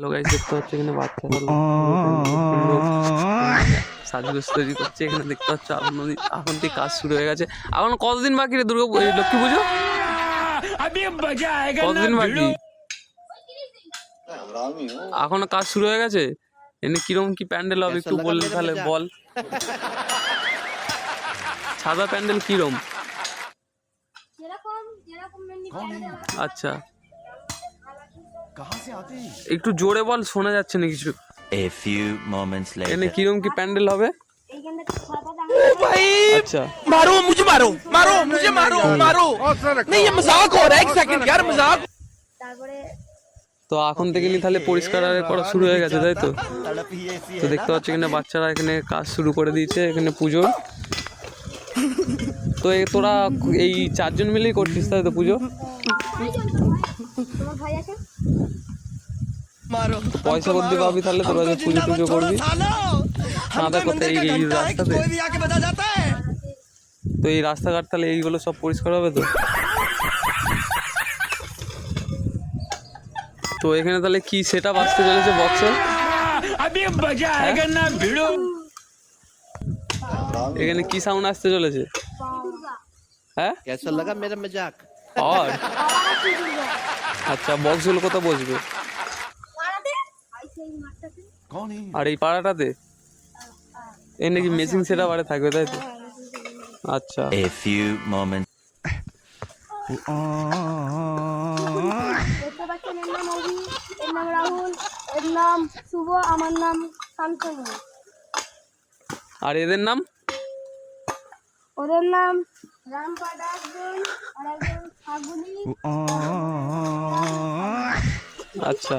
Hello guys দেখতে পাচ্ছ এখানে বাচ্চারা সাজগোজ তৈরি করছে এখানে দেখতে পাচ্ছ এখন নদী- এখন থেকে কাজ শুরু হয়ে গেছে। এখন কতদিন বাকি রে দুর্গা লক্ষ্মী পুজো? কতদিন বাকি? এখনও কাজ শুরু হয়ে গেছে? এনে কীরকম কি প্যান্ডেল হবে একটু বললে তাহলে বল। সাদা প্যান্ডেল কিরম? যেরকম যেরকম এমনি প্যান্ডেল আচ্ছা। একটু জোরে বল শোনা যাচ্ছে না কিছু A few moments এনে later. কিরম কি প্যান্ডেল হবে এইখানটা সাদা টাঙানো আচ্ছা मारो मुझे मारो मारो मुझे मारो मारो नहीं ये मजाक हो रहा है एक सेकंड यार मजाक তারপরে তো এখন থেকে নি তাহলে পরিষ্কার আর করা শুরু হয়ে গেছে তাই তো তো দেখতে পাচ্ছ এখানে বাচ্চারা এখানে কাজ শুরু করে দিয়েছে এখানে পুজো তো এ তোরা এই চারজন মিলেই করছিস তাই তো পুজো পয়সা বলতে পাবি তাহলে পুজো টুজো করবি? সাদা এই রাস্তাতে তো এই রাস্তাঘাট তাহলে এইগুলো সব পরিষ্কার হবে তো? তো এখানে তাহলে কি সেটা বাঁচতে চলেছে বক্সে হ্যাঁ? এখানে কি সাউন্ড আসতে চলেছে? হ্যাঁ? লাগা মেরা মজাক আর আচ্ছা বক্সগুলো কোথায় বসবে? আর এই পাড়াটাতে? এই নাকি মেশিন সেটা বাড়ে থাকবে তাই তো? আচ্ছা। A few moments. দেখতে পাচ্ছেন এর নাম অভি এর নাম রাহুল এর নাম শুভ আমার নাম শান্তনু আর এদের নাম? ওদের নাম আচ্ছা।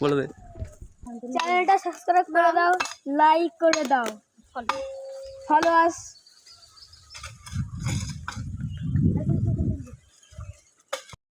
বলে দে। চ্যানেলটা সাবস্ক্রাইব করে দাও লাইক করে দাও। ফলো আস